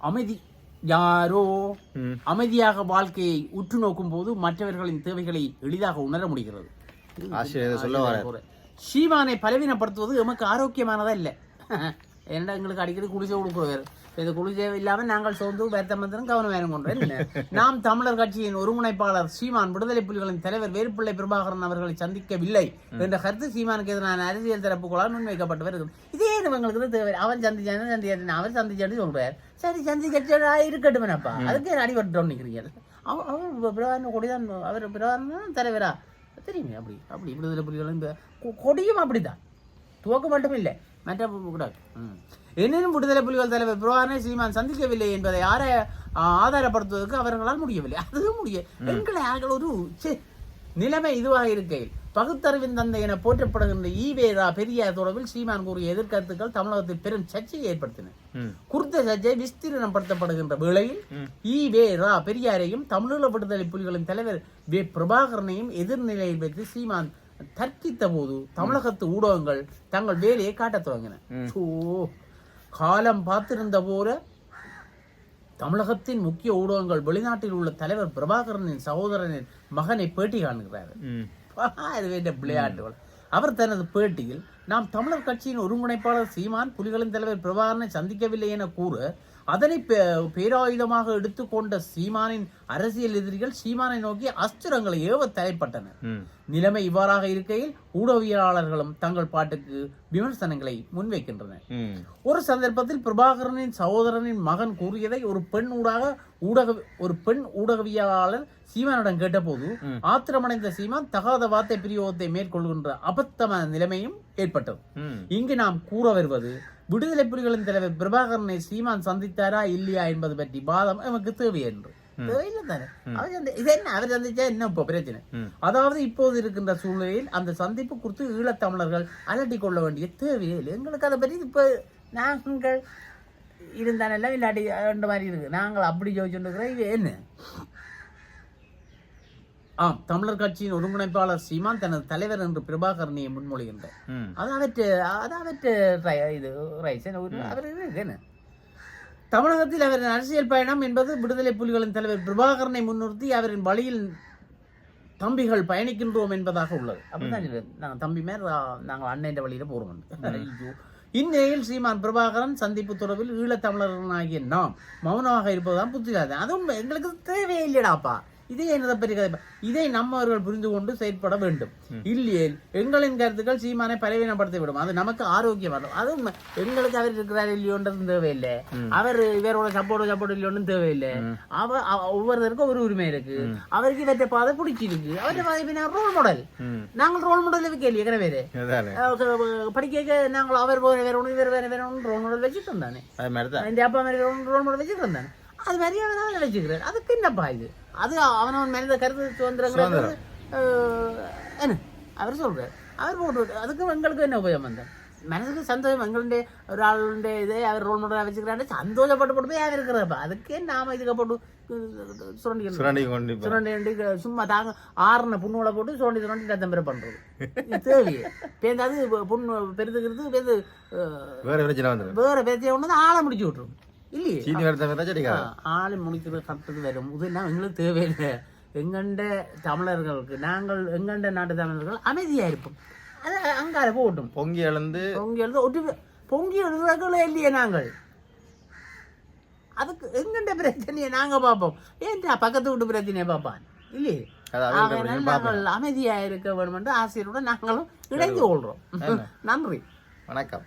அமைதி யாரோ. அமைதியாக வாழ்க்கையை உற்று நோக்கும் போது மற்றவர்களின் தேவைகளை எளிதாக உணர முடிகிறது. இதை சீமானை பலவீனப்படுத்துவது எமக்கு ஆரோக்கியமானதா இல்லை. ஏன்னா எங்களுக்கு அடிக்கடி குளிசை கொடுக்குறவர். இந்த குளிசை இல்லாமல் நாங்கள் சோர்ந்து வருத்தம் வந்தனும் கவனம் வேணும் கொண்டேன் நாம் தமிழர் கட்சியின் ஒருங்கிணைப்பாளர் சீமான் விடுதலை புலிகளின் தலைவர் வேலுப்பிள்ளை பிரபாகரன் அவர்களை சந்திக்கவில்லை என்ற கருத்து சீமானுக்கு எதிரான அரசியல் தரப்புகளால் முன்வைக்கப்பட்டு வருகிறது. இதே இவங்களுக்கு தான் தேவை அவன் சந்திச்சானு சந்திச்சான் அவர் சந்திச்சான்னு சொல்றார் சரி சந்திக்கச்சா இருக்கட்டும் அப்பா. அதுக்கு அடிபட்டோம் நிற்கிறீங்க அவன் அவன் பிரபாகரன் கொடிதான் அவர் பிரபாகரன் தலைவரா? தெரியுமே அப்படி அப்படி விடுதலை புலிகளும் கொடியும் அப்படிதான். துவக்க மட்டும் இல்லை. மற்ற கூடாது. எனினும் விடுதலை புலிகள் தலைவர் புரோகானை சீமான் சந்திக்கவில்லை என்பதை யார ஆதாரப்படுத்துவதற்கு அவர்களால் முடியவில்லை. அதுவும் முடிய எங்களை ஒரு நிலைமை இதுவாக இருக்கையில் பகுத்தறிவின் தந்தை என போற்றப்படுகின்ற ஈவேரா பெரியார் தொடர்பில் சீமான் கூறிய எதிர்கருத்துக்கள் தமிழகத்தில் பெரும் சர்ச்சையை ஏற்படுத்தின. குறித்த சர்ச்சை விஸ்தீரணப்படுத்தப்படுகின்ற வேளையில் ஈ வே ரா பெரியாரையும் தமிழீழ விடுதலை புலிகளின் தலைவர் வே. பிரபாகரனையும் எதிர்நிலையில் வைத்து சீமான் தர்க்கித்த போது தமிழகத்து ஊடகங்கள் தங்கள் வேலையை காட்டத் துவங்கின சோ, காலம் பார்த்திருந்த போல தமிழகத்தின் முக்கிய ஊடகங்கள் வெளிநாட்டில் உள்ள தலைவர் பிரபாகரனின் சகோதரனின் மகனை பேட்டி காணுகிறார் ம். இது வேண்ட விளையாட்டுகள் அவர் தனது பேட்டியில் நாம் தமிழர் கட்சியின் ஒருங்கிணைப்பாளர் சீமான் புலிகளின் தலைவர் பிரபாகரனை சந்திக்கவில்லை என கூற அதனை பேராயுதமாக எடுத்துக்கொண்ட சீமானின் அரசியல் எதிரிகள் சீமானை நோக்கி அஸ்திரங்களை ஏவ தலைப்பட்டனர். நிலைமை இவ்வாறாக இருக்கையில் ஊடகவியலாளர்களும் தங்கள் பாட்டுக்கு விமர்சனங்களை முன்வைக்கின்றனர். ஒரு சந்தர்ப்பத்தில் பிரபாகரனின் சகோதரனின் மகன் கூறியதை ஒரு பெண் ஊடாக ஊடக ஒரு பெண் ஊடகவியலாளர் சீமானிடம் கேட்டபோது ஆத்திரமடைந்த சீமான் தகாத வார்த்தை பிரயோகத்தை மேற்கொள்கின்ற அபத்தமான நிலைமையும் ஏற்பட்டது. இங்கு நாம் கூற வருவது விடுதலை புலிகளின் தலைவர் பிரபாகரனை சீமான் சந்தித்தாரா இல்லையா என்பது பற்றி வாதம் நமக்கு தேவை என்று. தேவையில்லை. அதாவது இப்போது இருக்கின்ற சூழ்நிலையில் அந்த சந்திப்பு குறித்து ஈழத்தமிழர்கள் அலட்டி கொள்ள வேண்டிய தேவையே இல்லை. எங்களுக்கு அதை பற்றி இப்போ நாங்கள் இருந்தானெல்லாம் இல்லாட்டி மாதிரி இருக்கு. நாங்கள் அப்படி ஜோதிச்சுருக்கிறோம் இது என்ன? ஆம் தமிழர் கட்சியின் ஒருங்கிணைப்பாளர் சீமான் தனது தலைவர் என்று பிரபாகரனியை முன்மொழிகின்றார். அது அவற்று அது அவற்று ரை- இது அவர் என்ன? தமிழகத்தில் அவரின் அரசியல் பயணம் என்பது விடுதலை புலிகளின் தலைவர் பிரபாகரனை முன்னிறுத்தி அவரின் வழியில் தம்பிகள் பயணிக்கின்றோம் என்பதாக உள்ளது. அப்படிதான். நாங்கள் தம்பி மேல் நாங்கள் அண்ணன் வழியில போறோம் ஐயோ. இந்நிலையில் சீமான் பிரபாகரன் சந்திப்பு தொடர்பில் ஈழத்தமிழர்களாகிய நாம் மௌனமாக இருப்பதுதான் புத்திராது அதுவும் எங்களுக்கு தேவையில்லைடாப்பா. இதே பற்றி கதை இதை நம்மவர்கள் புரிந்து கொண்டு செயற்பட வேண்டும். இல்லையே எங்களின் கருத்துக்கள் சீமானை பலவீனப்படுத்தி விடும். அது நமக்கு ஆரோக்கியமானது அது உண்மை. எங்களுக்கு அவர் இருக்கிறார் இல்லையோன்றது தேவையில்லை. அவர் இவரோட சப்போர்ட் சப்போர்ட் இல்லையோன்னு தேவையில்லை. அவ அவ- ஒவ்வொருத்தருக்கும் ஒரு உரிமை இருக்கு. அவருக்கு இவற்றை பாதை பிடிச்சிருக்கு. அவற்றை பாதை ரோல் மாடல். நாங்கள் ரோல் மாடல் கேள்வி எனவே அதானே. படிக்க நாங்கள் அவர் வேற ஒன்று வேற வேற வேற ஒன்று ரோல் மாடல் வச்சுட்டு இருந்தானே. இந்த அப்பா மாதிரி ரோல் மாடல் வச்சுட்டு இருந்தானே. அது மாதிரி அவன் நினைச்சுக்கிறார். அதுக்கு என்னப்பா இது? அது அவனவன் மனித கருத்து சுதந்திரங்கிறது என்ன? அவர் சொல்றார். அவர் போட்டு அதுக்கு எங்களுக்கு என்ன உபயோகம் வந்தேன் மனசுக்கு சந்தோஷம் எங்களுடைய ஒரு ஆளுடைய இதே அவர் ரோல் மாடலாக வச்சுக்கிறாரு சந்தோஷப்பட்டு போட்டு போய் அவர் இருக்கிறப்ப அதுக்கே நாம இதுக்கு போட்டு சுரண்டி சுரண்டி ரெண்டு சும்மா தாங்க ஆறுன புண்ணோட போட்டு சுரண்டி சுரண்டி ரத்தம் பெற பண்றது. இது தேவையே. பேருந்து அது புண்ணு பெருதுக்கிறது பேருந்து வேற பிரச்சனை வேற பேச்சை ஒன்று தான் ஆளை முடிச்சு விட்டுரும். இல்லையே சீனி வரத மாதிரி செடிக்காது ஆளை முடிக்கிறது கட்டுறது வரும் இதெல்லாம் எங்களுக்கு தேவையில்லை எங்கண்ட தமிழர்களுக்கு நாங்கள் எங்கண்ட நாட்டு தமிழர்கள் அமைதியா இருப்போம் அது அங்கால போகட்டும் பொங்கி எழுந்து பொங்கி எழுத ஒட்டு பொங்கி எழுதுறதுல இல்லையே நாங்கள் அதுக்கு எங்கண்ட பிரச்சனையை நாங்க பார்ப்போம் ஏன்டா பக்கத்து வீட்டு பிரச்சனையை பார்ப்பான் இல்லையே நாங்கள் அமைதியா இருக்க வேண்டும் என்று ஆசிரியருடன் நாங்களும் இணைந்து கொள்றோம் நன்றி வணக்கம்